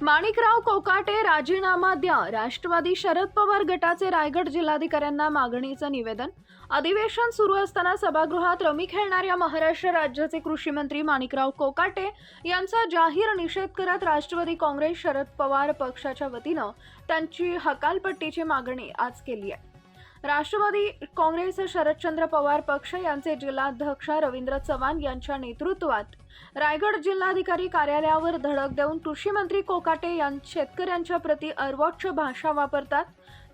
माणिकराव कोकाटे राजीनामा द्या. राष्ट्रवादी शरद पवार गटाचे रायगड जिल्हाधिकाऱ्यांना मागणीचं निवेदन. अधिवेशन सुरू असताना सभागृहात रमी खेळणाऱ्या महाराष्ट्र राज्याचे कृषी मंत्री माणिकराव कोकाटे यांचा जाहीर निषेध करत राष्ट्रवादी काँग्रेस शरद पवार पक्षाच्या वतीनं त्यांची हकालपट्टीची मागणी आज केली आहे. राष्ट्रवादी काँग्रेस शरदचंद्र पवार पक्ष यांचे जिल्हाध्यक्ष रवींद्र चव्हाण यांच्या नेतृत्वात रायगड जिल्हाधिकारी कार्यालयावर धडक देऊन कृषी मंत्री कोकाटे यां शेतकऱ्यांच्या प्रती अर्वोच्च भाषा वापरतात.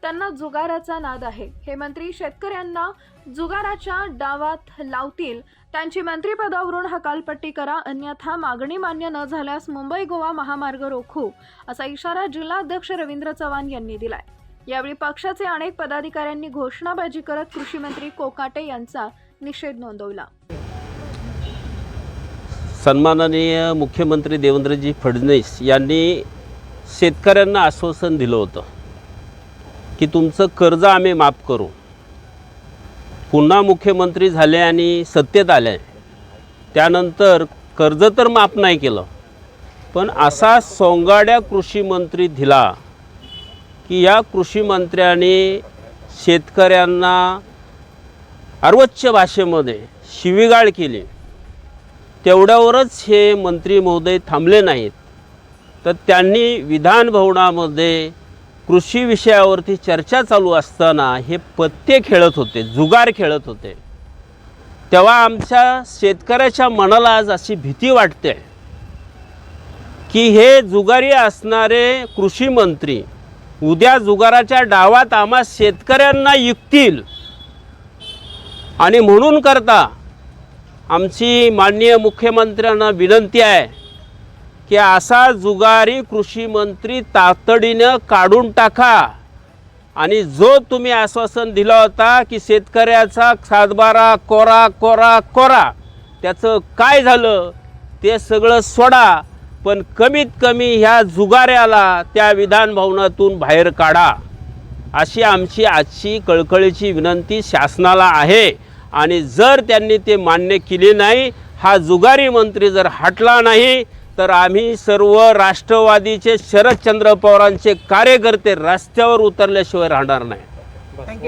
त्यांना जुगाराचा नाद आहे. हे मंत्री शेतकऱ्यांना जुगाराच्या डावात लावतील. त्यांची मंत्रिपदावरून हकालपट्टी करा अन्यथा मागणी मान्य न झाल्यास मुंबई गोवा महामार्ग रोखू असा इशारा जिल्हाध्यक्ष रवींद्र चव्हाण यांनी दिलाय. यावेळी पक्षाचे अनेक पदाधिकाऱ्यांनी घोषणाबाजी करत कृषी मंत्री कोकाटे यांचा निषेध नोंदवला. सन्माननीय मुख्यमंत्री देवेंद्रजी फडणवीस यांनी शेतकऱ्यांना आश्वासन दिलं होतं की तुमचं कर्ज आम्ही माफ करू. पुन्हा मुख्यमंत्री झाले आणि सत्तेत आले. त्यानंतर कर्ज तर माफ नाही केलं. पण असा सोंगाड्या कृषी मंत्री दिला की या कृषी मंत्र्याने शेतकऱ्यांना अर्वच्च भाषेमध्ये शिवीगाळ केली. तेवढ्यावरच हे मंत्री महोदय थांबले नाहीत. तर त्यांनी विधान भवनामध्ये कृषी विषयावरती चर्चा चालू असताना हे पत्ते खेळत होते जुगार खेळत होते. तेव्हा आमच्या शेतकऱ्याच्या मनाला आज अशी भीती वाटते की हे जुगारी असणारे कृषी मंत्री उद्या जुगाराच्या डावात आम्हा शेतकऱ्यांना युक्तील. आणि म्हणून करता आमची माननीय मुख्यमंत्र्यांना विनंती आहे की असा जुगारी कृषी मंत्री तातडीनं काढून टाका. आणि जो तुम्ही आश्वासन दिला होता की शेतकऱ्याचा सातबारा कोरा कोरा कोरा त्याचं काय झालं? ते सगळं सोडा. पण कमीत कमी ह्या जुगाऱ्याला त्या विधान भवनातून बाहेर काढा. अशी आमची आजची कळकळीची विनंती शासनाला आहे. आणि जर त्यांनी ते मान्य केले नाही हा जुगारी मंत्री जर हटला नाही तर आम्ही सर्व राष्ट्रवादीचे शरदचंद्र पवारांचे कार्यकर्ते रस्त्यावर उतरल्याशिवाय राहणार नाही.